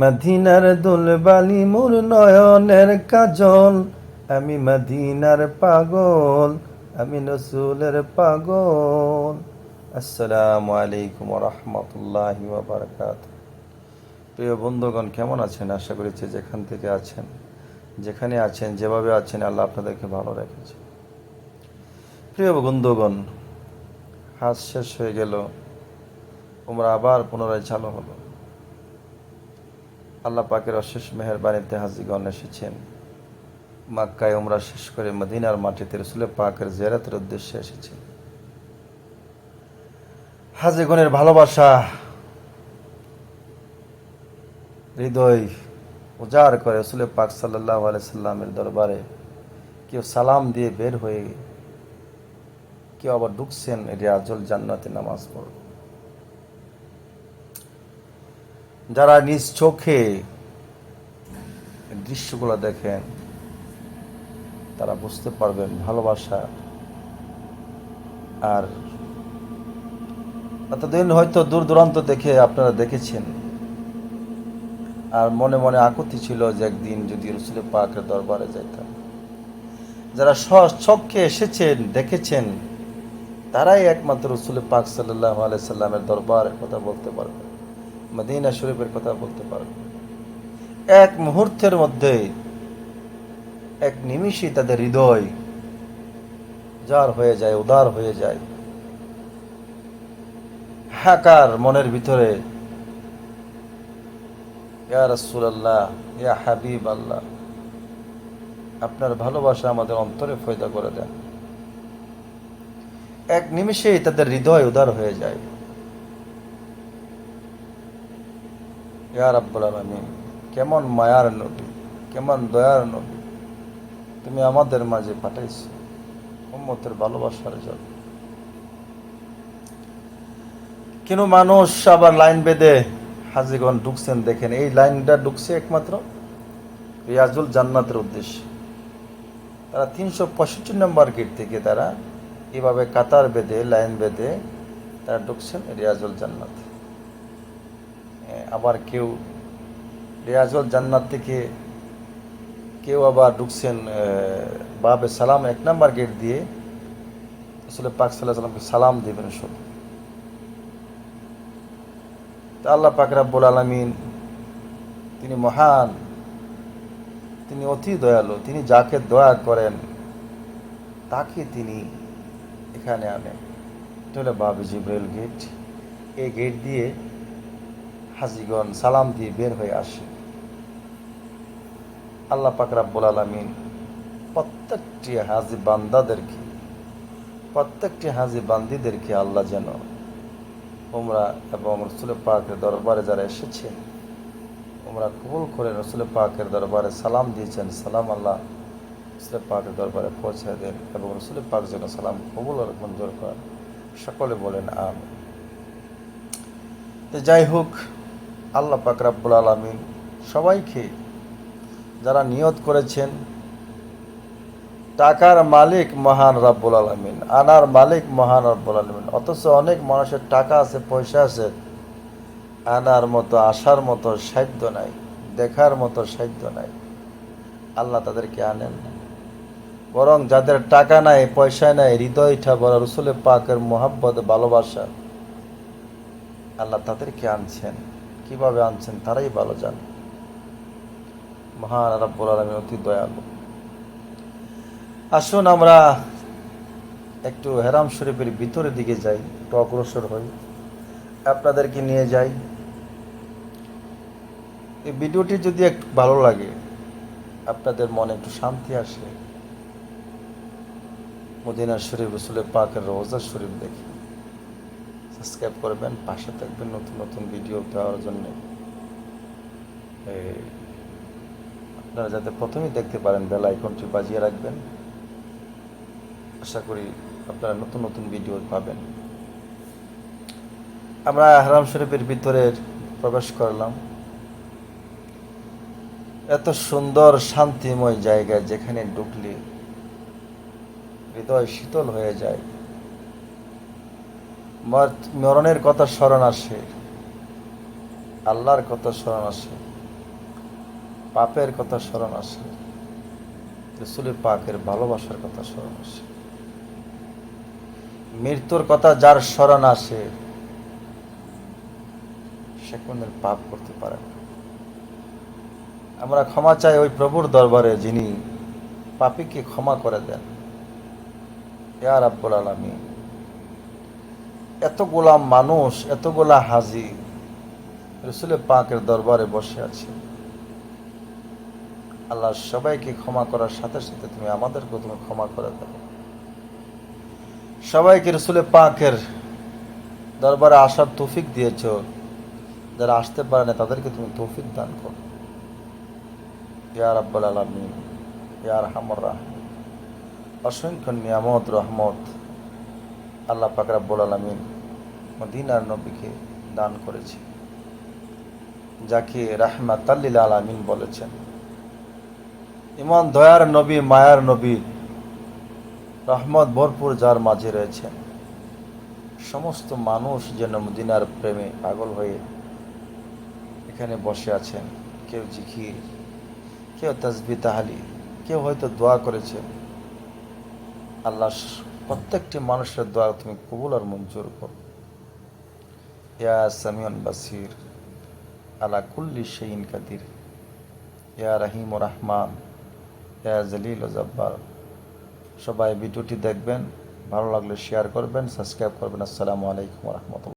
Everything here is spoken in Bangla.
মদিনার দুলবালি মোর নয়নের কাজল। আমি মদিনার পাগল, আমি নসুলের পাগল। আসসালামু আলাইকুম রহমতুল্লাহি বারকাত প্রিয় বন্ধুগণ, কেমন আছেন? আশা করেছি যেখান থেকে আছেন, যেখানে আছেন, যেভাবে আছেন, আল্লাহ আপনাদেরকে ভালো রেখেছে। প্রিয় বন্ধুগণ, হাজ শেষ হয়ে গেল তোমরা আবার পুনরায় চালু হলো। আল্লাহ পাকের অশেষ মেহরবানিতে হাজিগণ এসেছেন। মাক্কায় ওমরা শেষ করে মদিনার মাটিতে রসুল পাকের জিয়ারাতের উদ্দেশ্যে এসেছেন। হাজিগণের ভালোবাসা, হৃদয় উজাড় করে রসুল পাক সাল্লাহ সাল্লামের দরবারে কেউ সালাম দিয়ে বের হয়ে কেউ আবার ঢুকছেন রিয়াজুল জান্নাতে নামাজ পড় যারা নিজ চোখে দৃশ্যগুলো দেখেন, তারা বুঝতে পারবেন ভালোবাসা আর এতদিন হয়তো দূর দূরান্ত দেখে আপনারা দেখেছেন। আর মনে মনে আকুতি ছিল যে একদিন যদি রসুলের পাকের দরবারে যাইতাম। যারা চোখে এসেছেন, দেখেছেন, তারাই একমাত্র রসুলের পাক সাল্লাহ আলাইসাল্লামের দরবারের কথা বলতে পারবে। মদিনা শরীফের কথা বলতে পারবে। এক মুহূর্তের মধ্যে এক নিমিষই তাদের হৃদয় যার হয়ে যায়, উদার হয়ে যায়। হাকার মনের ভিতরে, ইয়া রসুল্লাহ ইয়া হাবিব আল্লাহ আপনার ভালোবাসা আমাদের অন্তরে ফয়দা করে দেন। এক নিমিষেই তাদের হৃদয় উদার হয়ে যায়। আলামিন, কেমন মায়ার নবী, কেমন দয়ার নবী তুমি আমাদের মাঝে পাঠাইছো, উম্মতের ভালোবাসার জন্য। কেন মানুষ আবার লাইন বেঁধে হাজিগণ ঢুকছেন, দেখেন, এই লাইনটা ঢুকছে একমাত্র রিয়াজুল জান্নাতের উদ্দেশ্যে। তারা তিনশো পঁয়ষট্টি নম্বর গেট থেকে তারা এভাবে কাতার বেঁধে, লাইন বেঁধে তারা ঢুকছেন রিয়াজুল জান্নাত। আবার কেউ রিয়াজুল জান্নাত থেকে কেউ আবার ঢুকছেন বাবে সালাম এক নম্বর গেট দিয়ে আসলে পাক সাল্লাহ সাল্লামকে সালাম দেবেন সব। তা আল্লাহ পাক রাব্বুল আলমিন, তিনি মহান, তিনি অতি দয়ালু, তিনি যাকে দয়া করেন, তাকে তিনি এখানে আনেন। এটা হলো বাবে জিব্রাইল গেট এই গেট দিয়ে হাজিগণ সালাম দিয়ে বের হয়ে আসে। আল্লাহ পাক রাব্বুল আলমিন প্রত্যেকটি হাজি বান্দাদেরকে, প্রত্যেকটি হাজি বান্দিদেরকে আল্লাহ যেন ওমরা এবং রসুল পাকের দরবারে যারা এসেছেন ওমরা কবুল করে রসুল পাকের দরবারে সালাম দিয়েছেন, সালাম আল্লাহ রসুল পাকের দরবারে পৌঁছে দেন এবং রসুল পাক যেন সালাম কবুল মঞ্জুর করেন। সকলে বলেন আম যাই হোক আল্লাহ পাক রাব্বুল আলমিন সবাইকে যারা নিয়ত করেছেন, টাকার মালিক মহান রাব্বুল আলমিন, আনার মালিক মহান রাব্বুল আলমিন, অথচ অনেক মানুষের টাকা আছে, পয়সা আছে, আনার মতো আসার মতো সাধ্য নাই, দেখার মতো সাধ্য নাই। আল্লাহ তাদেরকে আনেন বরং যাদের টাকা নাই, পয়সা নাই হৃদয়টা বড় রসুলের পাকের মোহাব্বত, ভালোবাসা, আল্লাহ তাদেরকে আনছেন। কীভাবে আনছেন তারাই ভালো জানে। মহান রাব্বুল আলমিন অতি দয়ালু। আসুন আমরা একটু হেরাম শরীফের ভিতরের দিকে যাই, একটু অগ্রসর হই। আপনাদেরকে নিয়ে যাই। এই ভিডিওটি যদি একটু ভালো লাগে, আপনাদের মনে একটু শান্তি আসে। মদিনা শরীফ, রসুলের পাকের রোজা শরীফ দেখি। সাবস্ক্রাইব করবেন, পাশে থাকবেন নতুন নতুন ভিডিও দেওয়ার জন্য। আপনারা যাতে প্রথমেই দেখতে পারেন বেল আইকনটি বাজিয়ে রাখবেন। আশা করি আপনারা নতুন নতুন ভিডিও পাবেন। আমরা হারাম শরীফের ভিতরে প্রবেশ করলাম। এত সুন্দর শান্তিময় জায়গা যেখানে ঢুকলে হৃদয় শীতল হয়ে যায়। মরণের কথা স্মরণ আসে। আল্লাহর কথা স্মরণ আসে। পাপের কথা স্মরণ আসে। রসুলের পাকের ভালোবাসার কথা স্মরণ আসে। মৃত্যুর কথা যার স্মরণ আসে, সে কোনদিন পাপ করতে পারে না। আমরা ক্ষমা চাই ওই প্রভুর দরবারে যিনি পাপীকে ক্ষমা করে দেন। ইয়ার আব্বুল আলমী এতগুলা মানুষ, এতগুলা হাজি রসুলের পাকের দরবারে বসে আছে। আল্লাহ সবাইকে ক্ষমা করার সাথে সাথে তুমি আমাদেরকে তুমি ক্ষমা করে দেবো সবাইকে রসুলের পাকের দরবারে আসার তৌফিক দিয়েছ। যারা আসতে পারে না, তাদেরকে তুমি তৌফিক দান করো। ইয়ার আব্বুল আলমিন ইয়ার হামর রাহমিন। অসংখ্য নিয়ামত, রহমত। আল্লাহ পাক রাব্বুল আলমিন মদিনার নবীকে দান করেছে, যাকে রাহমাতাল্লিল আলামিন বলেছেন। ইমান দয়ার নবী, মায়ার নবী, রহমত ভরপুর যার মাঝে রয়েছেন। সমস্ত মানুষ যেন মদিনার প্রেমে পাগল হয়ে এখানে বসে আছেন। কেউ জিখির কেউ তসবি তাহালি কেউ হয়তো দোয়া করেছেন। আল্লাহ প্রত্যেকটি মানুষের দ্বারা তুমি কবুল আর মঞ্জুর করো। ইয়া সামিউন বাসির, আলা কুল্লি শাইইন কাদির। ইয়া রাহিম রহমান, ইয়া জলিল জব্বার। সবাই ভিডিওটি দেখবেন, ভালো লাগলে শেয়ার করবেন সাবস্ক্রাইব করবেন। আসসালামু আলাইকুম রহমতুল্লাহ।